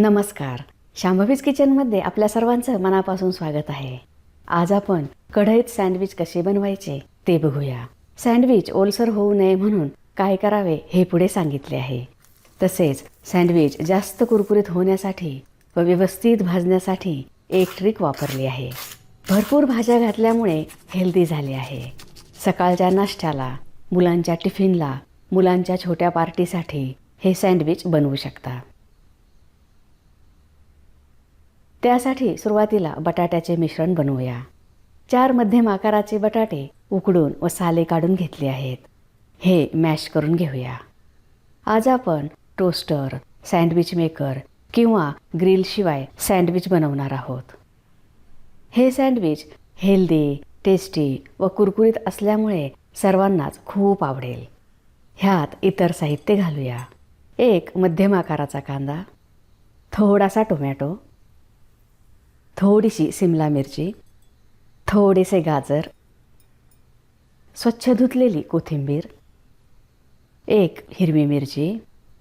नमस्कार. शांभवीज किचनमध्ये आपल्या सर्वांचं मनापासून स्वागत आहे. आज आपण कढईत सँडविच कसे बनवायचे ते बघूया. सँडविच ओलसर होऊ नये म्हणून काय करावे हे पुढे सांगितले आहे. तसेच सँडविच जास्त कुरकुरीत होण्यासाठी व व्यवस्थित भाजण्यासाठी एक ट्रिक वापरली आहे. भरपूर भाज्या घातल्यामुळे हेल्दी झाले आहे. सकाळच्या नाश्त्याला मुलांच्या टिफिनला मुलांच्या छोट्या पार्टीसाठी हे सँडविच बनवू शकता. त्यासाठी सुरुवातीला बटाट्याचे मिश्रण बनवूया. चार मध्यम आकाराचे बटाटे उकडून व साले काढून घेतले आहेत. हे मॅश करून घेऊया. आज आपण टोस्टर सँडविच मेकर किंवा ग्रिलशिवाय सँडविच बनवणार आहोत. हे सँडविच हेल्दी टेस्टी व कुरकुरीत असल्यामुळे सर्वांनाच खूप आवडेल. ह्यात इतर साहित्य घालूया. एक मध्यम आकाराचा कांदा थोडासा टोमॅटो थोडीशी सिमला मिरची थोडेसे गाजर स्वच्छ धुतलेली कोथिंबीर एक हिरवी मिरची.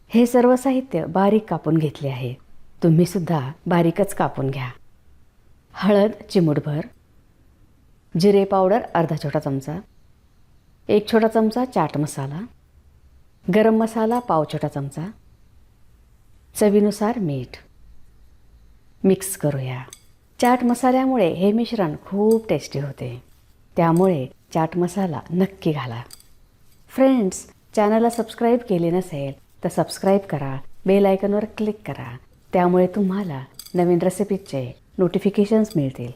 हे सर्व साहित्य बारीक कापून घेतले आहे. तुम्हीसुद्धा बारीकच कापून घ्या. हळद चिमूटभर जिरे पावडर अर्धा छोटा चमचा एक छोटा चमचा चाट मसाला गरम मसाला पाव छोटा चमचा चवीनुसार मीठ. मिक्स करूया. चाट मसाल्यामुळे हे मिश्रण खूप टेस्टी होते. त्यामुळे चाट मसाला नक्की घाला. फ्रेंड्स चॅनलला सबस्क्राईब केले नसेल तर सबस्क्राईब करा. बेल आयकनवर क्लिक करा. त्यामुळे तुम्हाला नवीन रेसिपीचे नोटिफिकेशन्स मिळतील.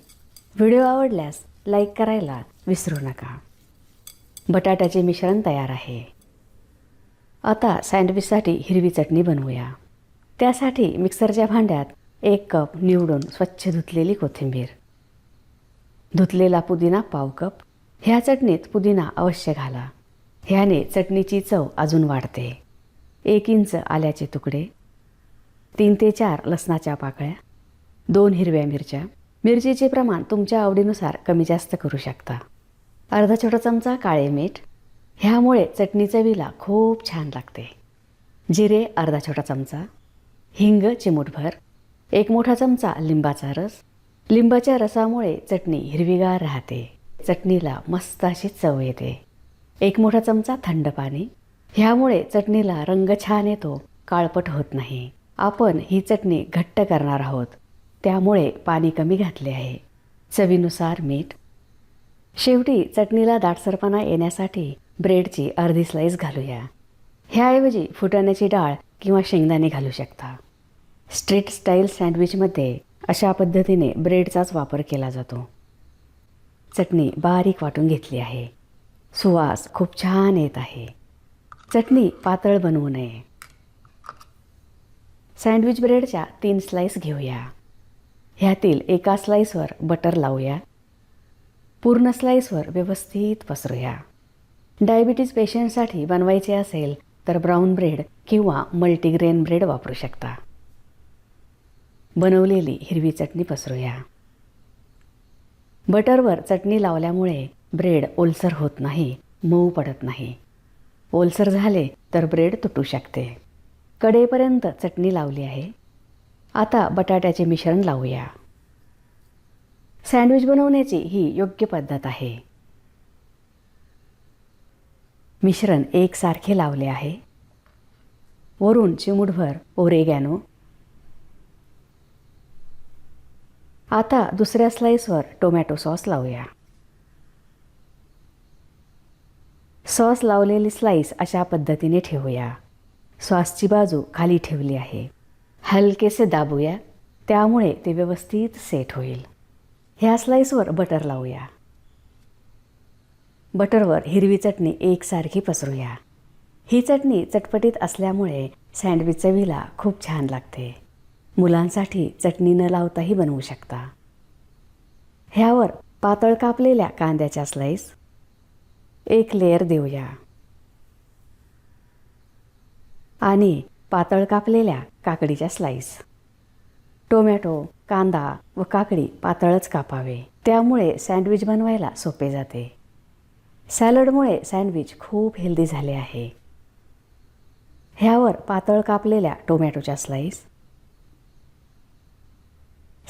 व्हिडिओ आवडल्यास लाईक करायला विसरू नका. बटाट्याचे मिश्रण तयार आहे. आता सँडविचसाठी हिरवी चटणी बनवूया. त्यासाठी मिक्सरच्या भांड्यात एक कप निवडून स्वच्छ धुतलेली कोथिंबीर धुतलेला पुदिना पाव कप. ह्या चटणीत पुदिना अवश्य घाला. ह्याने चटणीची चव अजून वाढते. एक इंच आल्याचे तुकडे तीन ते चार लसणाच्या पाकळ्या दोन हिरव्या मिरच्या. मिरचीचे प्रमाण तुमच्या आवडीनुसार कमी जास्त करू शकता. अर्धा छोटा चमचा काळे मीठ. ह्यामुळे चटणी चवीला खूप छान लागते. जिरे अर्धा छोटा चमचा. हिंग चिमूटभर. एक मोठा चमचा लिंबाचा रस. लिंबाच्या रसामुळे चटणी हिरवीगार राहते. चटणीला मस्त अशी चव येते. एक मोठा चमचा थंड पाणी. ह्यामुळे चटणीला रंग छान येतो. काळपट होत नाही. आपण ही चटणी घट्ट करणार आहोत. त्यामुळे पाणी कमी घातले आहे. चवीनुसार मीठ. शेवटी चटणीला दाटसरपणा येण्यासाठी ब्रेडची अर्धी स्लाईस घालूया. ह्याऐवजी फुटाण्याची डाळ किंवा शेंगदाणे घालू शकता. स्ट्रीट स्टाईल सँडविचमध्ये अशा पद्धतीने ब्रेडचाच वापर केला जातो. चटणी बारीक वाटून घेतली आहे. सुवास खूप छान येत आहे. चटणी पातळ बनवू नये. सँडविच ब्रेडच्या तीन स्लाईस घेऊया. ह्यातील एका स्लाईसवर बटर लावूया. पूर्ण स्लाईसवर व्यवस्थित पसरूया. डायबिटीज पेशंटसाठी बनवायचे असेल तर ब्राऊन ब्रेड किंवा मल्टीग्रेन ब्रेड वापरू शकता. बनवलेली हिरवी चटणी पसरूया. बटरवर चटणी लावल्यामुळे ब्रेड ओलसर होत नाही मऊ पडत नाही. ओलसर झाले तर ब्रेड तुटू शकते. कडेपर्यंत चटणी लावली आहे. आता बटाट्याचे मिश्रण लावूया. सँडविच बनवण्याची ही योग्य पद्धत आहे. मिश्रण एकसारखे लावले आहे. वरून चिमूटभर ओरेगॅनो आता दुसऱ्या स्लाईसवर टोमॅटो सॉस लावूया. सॉस लावलेली स्लाईस अशा पद्धतीने ठेवूया. सॉसची बाजू खाली ठेवली आहे. हलकेसे दाबूया त्यामुळे ते व्यवस्थित सेट होईल. ह्या स्लाईसवर बटर लावूया. बटरवर हिरवी चटणी एकसारखी पसरूया. ही चटणी चटपटीत असल्यामुळे सँडविच चवीला खूप छान लागते. मुलांसाठी चटणी न लावताही बनवू शकता. ह्यावर पातळ कापलेल्या कांद्याच्या स्लाईस एक लेअर देऊया. आणि पातळ कापलेल्या काकडीच्या स्लाईस टोमॅटो कांदा व काकडी पातळच कापावे. त्यामुळे सँडविच बनवायला सोपे जाते. सॅलडमुळे सँडविच खूप हेल्दी झाले आहे. ह्यावर पातळ कापलेल्या टोमॅटोच्या स्लाईस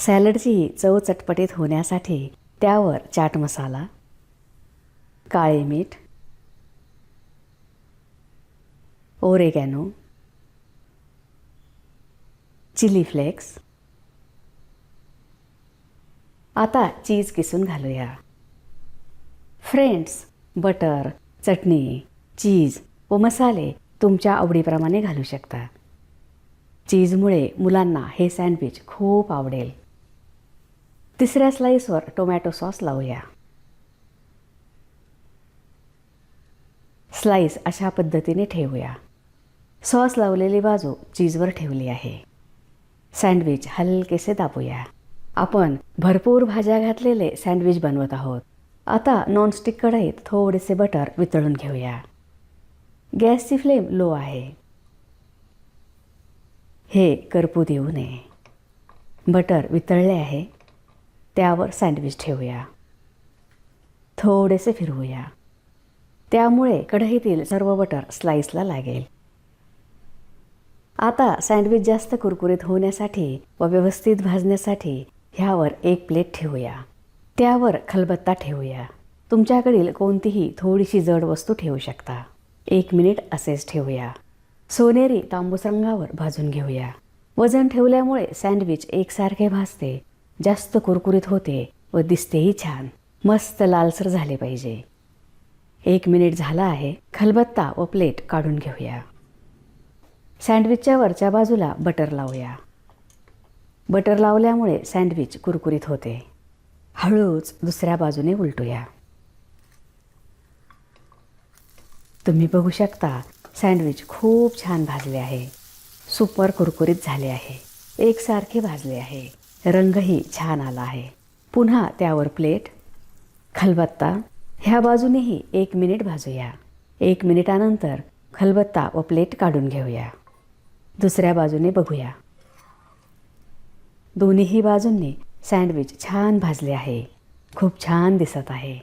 सॅलडची चव चटपटीत होण्यासाठी त्यावर चाट मसाला काळे मीठ ओरेगॅनो चिली फ्लेक्स. आता चीज किसून घालूया. फ्रेंड्स बटर चटणी चीज व मसाले तुमच्या आवडीप्रमाणे घालू शकता. चीजमुळे मुलांना हे सँडविच खूप आवडेल. तिसऱ्या स्लाईसवर टोमॅटो सॉस लावूया. स्लाईस अशा पद्धतीने ठेवूया. सॉस लावलेली बाजू चीजवर ठेवली आहे. सँडविच हलकेसे दाबूया. आपण भरपूर भाज्या घातलेले सँडविच बनवत आहोत. आता नॉनस्टिक कढईत थोडेसे बटर वितळून घेऊया. गॅसची फ्लेम लो आहे. हे करपू देऊ नये. बटर वितळले आहे. त्यावर सँडविच ठेवूया. थोडेसे फिरवूया. त्यामुळे कढईतील सर्व बटर स्लाईसला लागेल. आता सँडविच जास्त कुरकुरीत होण्यासाठी व व्यवस्थित भाजण्यासाठी ह्यावर एक प्लेट ठेवूया. त्यावर खलबत्ता ठेवूया. तुमच्याकडील कोणतीही थोडीशी जड वस्तू ठेवू शकता. एक मिनिट असेच ठेवूया. सोनेरी तांबूस रंगावर भाजून घेऊया. वजन ठेवल्यामुळे सँडविच एकसारखे भाजते. जास्त कुरकुरीत होते व दिसतेही छान. मस्त लालसर झाले पाहिजे. एक मिनिट झाला आहे. खलबत्ता व प्लेट काढून घेऊया. सँडविचच्या वरच्या बाजूला बटर लावूया. बटर लावल्यामुळे सँडविच कुरकुरीत होते. हळूच दुसऱ्या बाजूने उलटूया. तुम्ही बघू शकता सँडविच खूप छान भाजले आहे. सुपर कुरकुरीत झाले आहे. एकसारखे भाजले आहे. रंगही छान आला आहे. पुन्हा त्यावर प्लेट खलबत्ता ह्या बाजूनेही एक मिनिट भाजूया. एक मिनिटानंतर खलबत्ता व प्लेट काढून घेऊया. दुसऱ्या बाजूने बघूया. दोन्हीही बाजूंनी सँडविच छान भाजले आहे. खूप छान दिसत आहे.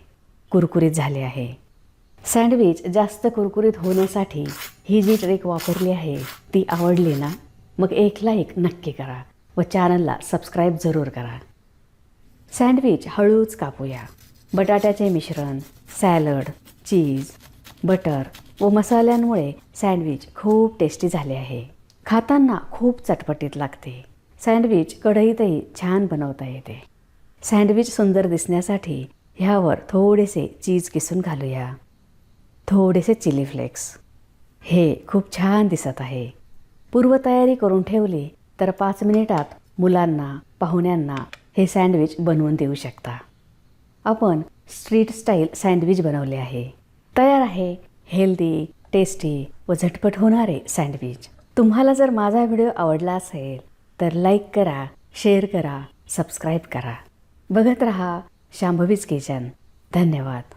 कुरकुरीत झाले आहे. सँडविच जास्त कुरकुरीत होण्यासाठी ही जी ट्रिक वापरली आहे ती आवडली ना? मग एकला एक नक्की करा. व चॅनलला सबस्क्राईब जरूर करा. सँडविच हळूच कापूया. बटाट्याचे मिश्रण सॅलड चीज बटर व मसाल्यांमुळे सँडविच खूप टेस्टी झाले आहे. खाताना खूप चटपटीत लागते. सँडविच कढईतही छान बनवता येते. सँडविच सुंदर दिसण्यासाठी ह्यावर थोडेसे चीज किसून घालूया. थोडेसे चिली फ्लेक्स हे खूप छान दिसत आहे. पूर्वतयारी करून ठेवली तर पाच मिनिटात मुलांना पाहुण्यांना हे सँडविच बनवून देऊ शकता. आपण स्ट्रीट स्टाईल सँडविच बनवले आहे. तयार आहे हेल्दी टेस्टी व झटपट होणारे सँडविच. तुम्हाला जर माझा व्हिडिओ आवडला असेल तर लाईक करा शेअर करा सबस्क्राईब करा. बघत रहा शांभवीज किचन धन्यवाद.